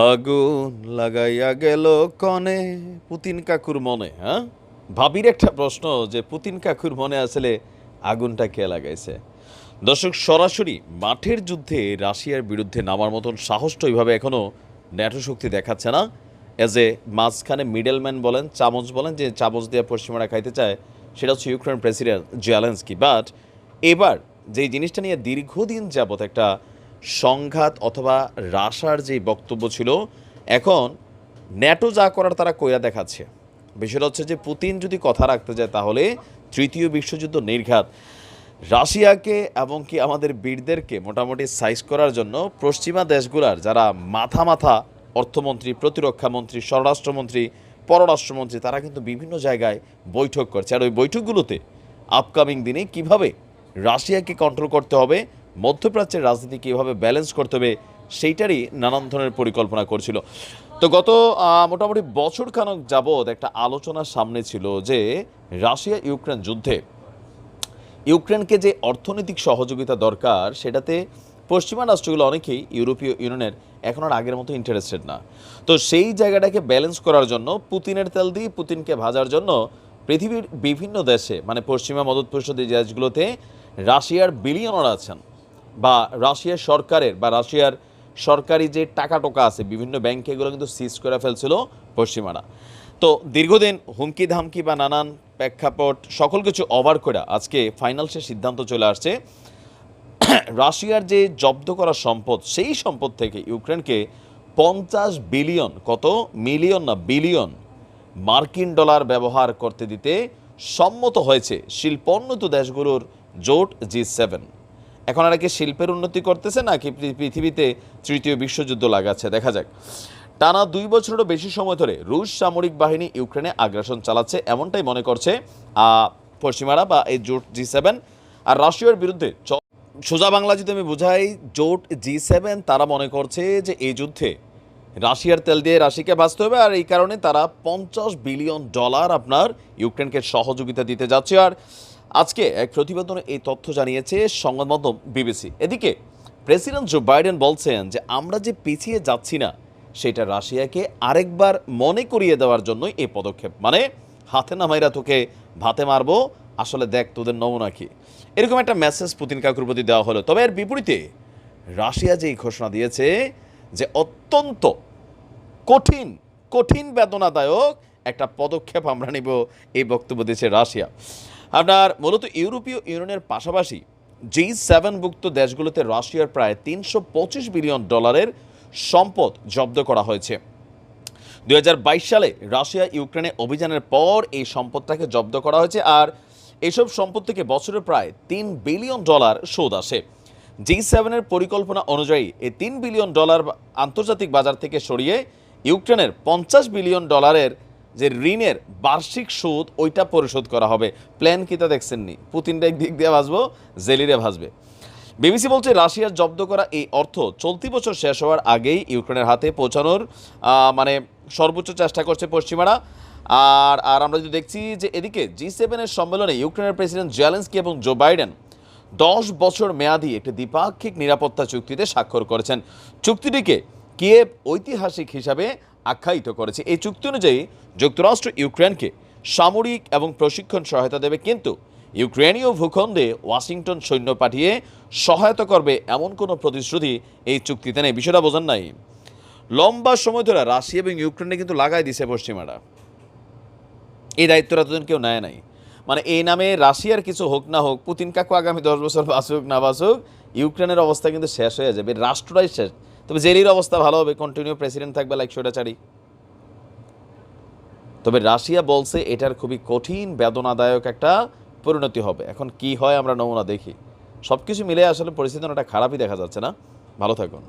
আগুন লাগাইয়া গেল কনে পুতিন কাকুর মনে হ্যাঁ? ভাবির একটা প্রশ্ন যে পুতিন কাকুর মনে আসলে আগুনটা কে লাগাইছে? দর্শক, সরাসরি মাঠের যুদ্ধে রাশিয়ার বিরুদ্ধে নামার মতন সাহসটা ওইভাবে এখনও ন্যাটো শক্তি দেখাচ্ছে না। এজ এ মাঝখানে মিডলম্যান বলেন, চামচ বলেন, যে চামচ দিয়ে পশ্চিমারা খাইতে চায়, সেটা হচ্ছে ইউক্রেন প্রেসিডেন্ট জেলেন্সকি বাট এবার যে জিনিসটা নিয়ে দীর্ঘদিন যাবত একটা সংঘাত অথবা রাশার যে বক্তব্য ছিল, এখন ন্যাটো যা করার তারা কইরা দেখাচ্ছে। বিষয়টা হচ্ছে যে পুতিন যদি কথা রাখতে যায় তাহলে তৃতীয় বিশ্বযুদ্ধ নির্ঘাত। রাশিয়াকে এবং কি আমাদের বীরদেরকে মোটামুটি সাইজ করার জন্য পশ্চিমা দেশগুলার যারা মাথা মাথা অর্থমন্ত্রী, প্রতিরক্ষা মন্ত্রী, স্বরাষ্ট্রমন্ত্রী, পররাষ্ট্রমন্ত্রী, তারা কিন্তু বিভিন্ন জায়গায় বৈঠক করছে। আর ওই বৈঠকগুলোতে আপকামিং দিনে কীভাবে রাশিয়াকে কন্ট্রোল করতে হবে মধ্যপ্রাচ্যের রাজনীতি কীভাবে ব্যালেন্স করতে হবে, সেইটারই নানান ধরনের পরিকল্পনা করছিল। তো গত মোটামুটি বছরখানক যাবৎ একটা আলোচনা সামনে ছিল যে রাশিয়া ইউক্রেন যুদ্ধে ইউক্রেনকে যে অর্থনৈতিক সহযোগিতা দরকার, সেটাতে পশ্চিমা রাষ্ট্রগুলো অনেকেই ইউরোপীয় ইউনিয়নের এখন আর আগের মতো ইন্টারেস্টেড না। তো সেই জায়গাটাকে ব্যালেন্স করার জন্য, পুতিনের তেল দিয়ে পুতিনকে ভাজার জন্য পৃথিবীর বিভিন্ন দেশে মানে পশ্চিমা মদতপুষ্ট যে দেশগুলোতে রাশিয়ার বিলিয়নার আছেন বা রাশিয়ার সরকারের বা রাশিয়ার সরকারি যে টাকা টোকা আছে, বিভিন্ন ব্যাংকে এগুলো কিন্তু সিজ করে ফেলছিল পশ্চিমারা। তো দীর্ঘদিন হুমকি ধামকি বা নানান প্রেক্ষাপট সকল কিছু ওভার করে আজকে ফাইনাল সে সিদ্ধান্ত চলে আসছে। রাশিয়ার যে জব্দ করা সম্পদ, সেই সম্পদ থেকে ইউক্রেনকে পঞ্চাশ বিলিয়ন, কত? মিলিয়ন না বিলিয়ন মার্কিন ডলার ব্যবহার করতে দিতে সম্মত হয়েছে শিল্পোন্নত দেশগুলোর জোট জি সেভেন এখন আর কি শিল্পের উন্নতি করতেছে নাকি পৃথিবীতে তৃতীয় বিশ্বযুদ্ধ লাগাচ্ছে? দেখা যাক। টানা দুই বছরেরও বেশি সময় ধরে রুশ সামরিক বাহিনী ইউক্রেনে আগ্রাসন চালাচ্ছে, এমনটাই মনে করছে পশ্চিমারা বা এই জোট জি সেভেন। আর রাশিয়ার বিরুদ্ধে সোজা বাংলা যদি আমি বুঝাই, জোট জি সেভেন তারা মনে করছে যে এই যুদ্ধে রাশিয়ার তেল দিয়ে রাশিকে বাঁচতে হবে আর এই কারণে তারা পঞ্চাশ বিলিয়ন ডলার আপনার ইউক্রেনকে সহযোগিতা দিতে যাচ্ছে। আর আজকে এক প্রতিবেদনে এই তথ্য জানিয়েছে সংবাদ মাধ্যম বিবিসি। এদিকে, প্রেসিডেন্ট জো বাইডেন বলছেন যে, আমরা যে পিছিয়ে যাচ্ছি না, সেটা রাশিয়াকে আরেকবার মনে করিয়ে দেওয়ার জন্যই এই পদক্ষেপ। মানে হাতে নামাইরা তোকে ভাতে মারবো, আসলে দেখ তোদের নমুনা কি। এরকম একটা মেসেজ পুতিন কাকুর প্রতি দেওয়া হলো। তবে এর বিপরীতে, রাশিয়া যে ঘোষণা দিয়েছে যে, অত্যন্ত কঠিন কঠিন বেদনাদায়ক একটা পদক্ষেপ আমরা নিব, এই বক্তব্য দিয়েছে রাশিয়া। আপনার মূলত ইউরোপীয় ইউনিয়নের পাশাপাশি জি সেভেনভুক্ত দেশগুলোতে রাশিয়ার প্রায় তিনশো পঁচিশ বিলিয়ন ডলারের সম্পদ জব্দ করা হয়েছে। দু হাজার বাইশ সালে রাশিয়া ইউক্রেনে অভিযানের পর এই সম্পদটাকে জব্দ করা হয়েছে আর এসব সম্পদ থেকে বছরে প্রায় তিন বিলিয়ন ডলার সুদ আসে। জি সেভেনের পরিকল্পনা অনুযায়ী এই তিন বিলিয়ন ডলার আন্তর্জাতিক বাজার থেকে সরিয়ে ইউক্রেনের পঞ্চাশ বিলিয়ন ডলারের যে ঋণের বার্ষিক সুদ ওইটা পরিশোধ করা হবে। প্ল্যান কি কিতা দেখছেননি? পুতিনটা একদিক দিয়ে ভাসবো জেলিরে ভাসবে। বিবিসি বলছে, রাশিয়ার জব্দ করা এই অর্থ চলতি বছর শেষ হওয়ার আগেই ইউক্রেনের হাতে পৌঁছানোর মানে সর্বোচ্চ চেষ্টা করছে পশ্চিমারা। আর আর আমরা যদি দেখছি যে এদিকে জি সেভেনের সম্মেলনে ইউক্রেনের প্রেসিডেন্ট জেলেন্সকি এবং জো বাইডেন দশ বছর মেয়াদি একটি দ্বিপাক্ষিক নিরাপত্তা চুক্তিতে স্বাক্ষর করেছেন। চুক্তিটিকে কিয়েভ ঐতিহাসিক হিসাবে আখ্যায়িত করেছে। এই চুক্তি অনুযায়ী যুক্তরাষ্ট্র ইউক্রেনকে সামরিক এবং প্রশিক্ষণ সহায়তা দেবে, কিন্তু ইউক্রেনীয় ভূখণ্ডে ওয়াশিংটন সৈন্য পাঠিয়ে সহায়তা করবে এমন কোনো প্রতিশ্রুতি এই চুক্তিতে নেই। বিষয়টা বোঝান নাই। লম্বা সময় ধরে রাশিয়া এবং ইউক্রেনে কিন্তু লাগাই দিছে পশ্চিমারা। এই দায়িত্বটা তোদের কেউ নেয় নাই। মানে এই নামে রাশিয়ার কিছু হোক না হোক, পুতিন কাকু আগামী দশ বছর বাঁচুক না বাঁচুক, ইউক্রেনের অবস্থা কিন্তু শেষ হয়ে যাবে। রাষ্ট্রটাই শেষ। তবে জেলির অবস্থা ভালো হবে কন্টিনিউ প্রেসিডেন্ট থাকবে লাইক চারি। তবে রাশিয়া বলছে এটার খুবই কঠিন, বেদনাদায়ক একটা পরিণতি হবে। এখন কি হয় আমরা নমুনা দেখি। সব কিছু মিলে আসলে পরিস্থিতি অনেকটা খারাপই দেখা যাচ্ছে না। ভালো থাকুন।